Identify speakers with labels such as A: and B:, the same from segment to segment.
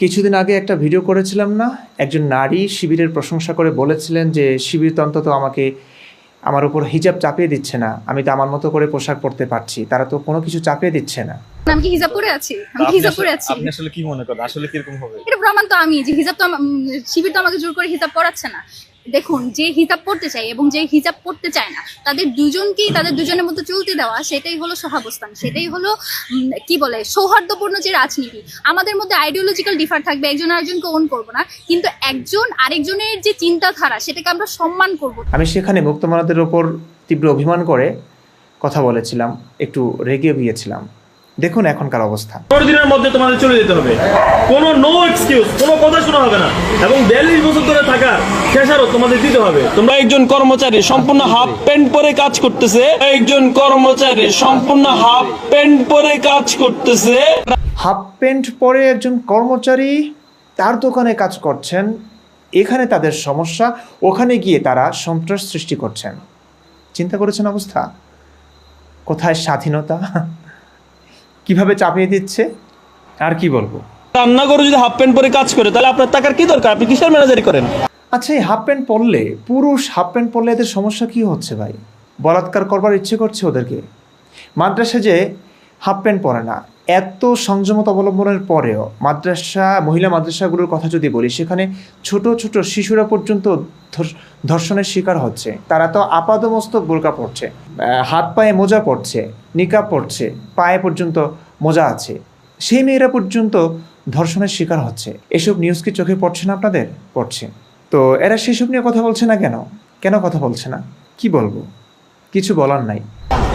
A: কিছুদিন আগে একটা ভিডিও করেছিলাম না? একজন নারী শিবিরের প্রশংসা করে বলেছিলেন যে শিবির তো অন্তত আমাকে আমার উপর হিজাব চাপিয়ে দিচ্ছে না। আমি তো আমার মতো করে পোশাক পরতে পারছি। তারা তো কোনো কিছু চাপিয়ে দিচ্ছে না।
B: আমি কি হিজাব পরে আছি? আমি কি হিজাব
C: আসলে-
B: পরে আছি।
C: আপনি আসলে কি মনে করেন? আসলে কি রকম হবে?
B: এটা প্রমাণ তো আমি যে হিজাব তো আমা- শিবির তো আমাকে জোর করে হিজাব পরাচ্ছে না। দেখুন, যে হিজাব পড়তে চায় এবং যে হিজাব পড়তে চায় না, তাদের দুজনকেই, তাদের দুজনের মধ্যে চলতে দেওয়া, সেটাই হলো সহাবস্থান। সেটাই হলো কি বলে, সৌহার্দ্যপূর্ণ যে রাজনীতি। আমাদের মধ্যে আইডিওলজিক্যাল ডিফার থাকবে, একজন আরেকজনকে ওন করব না, কিন্তু একজন আরেকজনের যে চিন্তাধারা, সেটাকে আমরা সম্মান করব।
A: আমি সেখানে মুক্তমানদের ওপর তীব্র অভিমান করে কথা বলেছিলাম, একটু রেগে গিয়েছিলাম। দেখুন এখনকার অবস্থা।
D: পনেরো দিনের মধ্যে তোমাদের চলে যেতে হবে। কোনো নো এক্সকিউজ কোনো কথা শোনা হবে না। এবং বিয়াল্লিশ বছর ধরে থাকার খেসারও তোমাদের দিতে হবে।
E: তোমরা একজন কর্মচারী সম্পূর্ণ হাফ প্যান্ট পরে কাজ করতেছে। একজন কর্মচারী সম্পূর্ণ হাফ প্যান্ট পরে কাজ করতেছে।
A: হাফ প্যান্ট পরে একজন কর্মচারী তার দোকানে কাজ করছেন। এখানে তাদের সমস্যা ওখানে গিয়ে তারা সন্ত্রাস সৃষ্টি করছেন। চিন্তা করেছেন অবস্থা? কোথায় স্বাধীনতা? কীভাবে চাপিয়ে দিচ্ছে? আর কি বলব?
E: রান্না করে যদি হাফ প্যান্ট পরে কাজ করে তাহলে আপনার টাকার কি দরকার? আপনি কিসের ম্যানেজারি করেন?
A: আচ্ছা এই হাফ প্যান্ট পরলে পুরুষ হাফ প্যান্ট পরলে এদের সমস্যা কি হচ্ছে ভাই? বলাৎকার করবার ইচ্ছে করছে ওদেরকে। মাদ্রাসা যে হাফ প্যান্ট পরে না। এত সংযমতা অবলম্বনের পরেও মাদ্রাসা, মহিলা মাদ্রাসাগুলোর কথা যদি বলি, সেখানে ছোট ছোট শিশুরা পর্যন্ত ধর্ষণের শিকার হচ্ছে। তারা তো আপাদমস্তক বোরকা পড়ছে হাত পায়ে মোজা পড়ছে নিকাব পড়ছে পায়ে পর্যন্ত মোজা আছে। সেই মেয়েরা পর্যন্ত ধর্ষণের শিকার হচ্ছে। এসব নিউজ কি চোখে পড়ছে না আপনাদের? পড়ছে। তো এরা সেসব নিয়ে কথা বলছে না কেন? কেন কথা বলছে না? কি বলব? কিছু বলার নাই।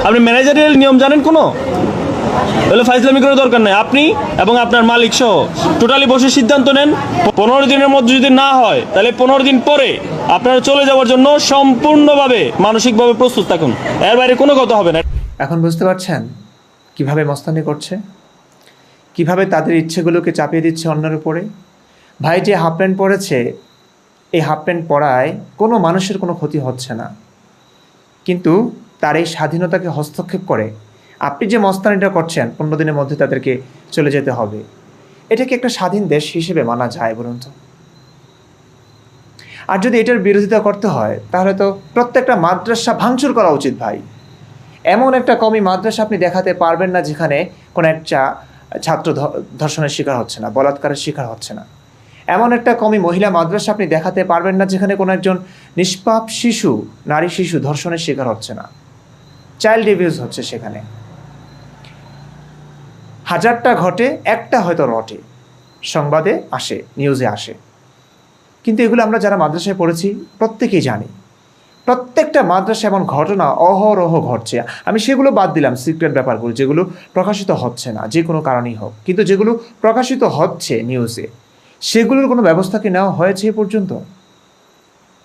E: আপনি ম্যানেজারের নিয়ম জানেন কোনো? তাহলে ফাইজলামি করে দরকার নাই। আপনি এবং আপনার মালিক সহ টোটালি বসে সিদ্ধান্ত নেন, পনেরো দিনের মধ্যে যদি না হয়, তাহলে পনেরো দিন পরে আপনারা চলে যাওয়ার জন্য সম্পূর্ণভাবে মানসিকভাবে প্রস্তুত থাকুন। এর বাইরে কোনো কথা হবে না।
A: এখন বুঝতে পারছেন কীভাবে মস্তানি করছে? কীভাবে তাদের ইচ্ছেগুলোকে চাপিয়ে দিচ্ছে অন্যের উপরে? ভাই, যে হাফ প্যান্ট পরেছে, এই হাফ প্যান্ট পরায় কোনো মানুষের কোনো ক্ষতি হচ্ছে না। কিন্তু তার এই স্বাধীনতাকে হস্তক্ষেপ করে আপনি যে মস্তানিটা করছেন, পনেরো দিনের মধ্যে তাদেরকে চলে যেতে হবে। এটা কি একটা স্বাধীন দেশ হিসেবে মানা যায় বলুন তো। আর যদি এটার বিরোধিতা করতে হয়, তাহলে তো প্রত্যেকটা মাদ্রাসা ভাঙচুর করা উচিত ভাই। এমন একটা কমি মাদ্রাসা আপনি দেখাতে পারবেন না যেখানে কোনো একটা ছাত্র ধর্ষণের শিকার হচ্ছে না, বলাৎকারের শিকার হচ্ছে না। এমন একটা কমি মহিলা মাদ্রাসা আপনি দেখাতে পারবেন না যেখানে কোনো একজন নিষ্পাপ শিশু, নারী শিশু ধর্ষণের শিকার হচ্ছে না। চাইল্ড রিভিউজ হচ্ছে সেখানে। হাজারটা ঘটে, একটা হয়তো রটে সংবাদে আসে, নিউজে আসে। কিন্তু এগুলো আমরা যারা মাদ্রাসায় পড়েছি, প্রত্যেকেই জানি। প্রত্যেকটা মাদ্রাসা এমন ঘটনা অহরহ ঘটছে। আমি সেগুলো বাদ দিলাম সিক্রেট ব্যাপারগুলো, যেগুলো প্রকাশিত হচ্ছে না, যে কোনো কারণেই হোক। কিন্তু যেগুলো প্রকাশিত হচ্ছে নিউজে, সেগুলোর কোনো ব্যবস্থা কি নেওয়া হয়েছে এ পর্যন্ত?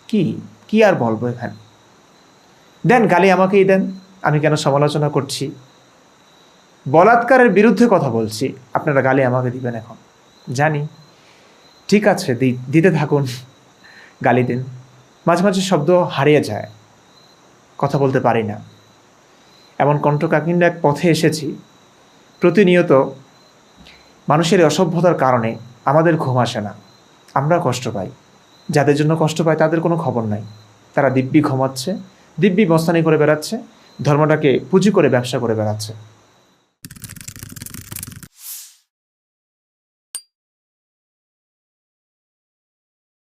A: কি? কি আর বলব এখানে? দেন, গালি আমাকেই দেন। আমি কেন সমালোচনা করছি? বলাৎকারের বিরুদ্ধে কথা বলছি। আপনারা গালি আমাকে দিবেন এখন। জানি। ঠিক আছে দিতে থাকুন। গালি দিন। মাঝে মাঝে শব্দ হারিয়ে যায়। কথা বলতে পারি না। এমন কণ্ঠকাকিন্ড এক পথে এসেছি। প্রতিনিয়ত মানুষের অসভ্যতার কারণে আমাদের ঘুম আসে না। আমরা কষ্ট পাই। যাদের জন্য কষ্ট পাই তাদের কোনো খবর নাই। তারা দিব্যি ঘুমাচ্ছে, দিব্যি মস্তানি করে বেড়াচ্ছে, ধর্মটাকে পুঁজি করে ব্যবসা করে বেড়াচ্ছে।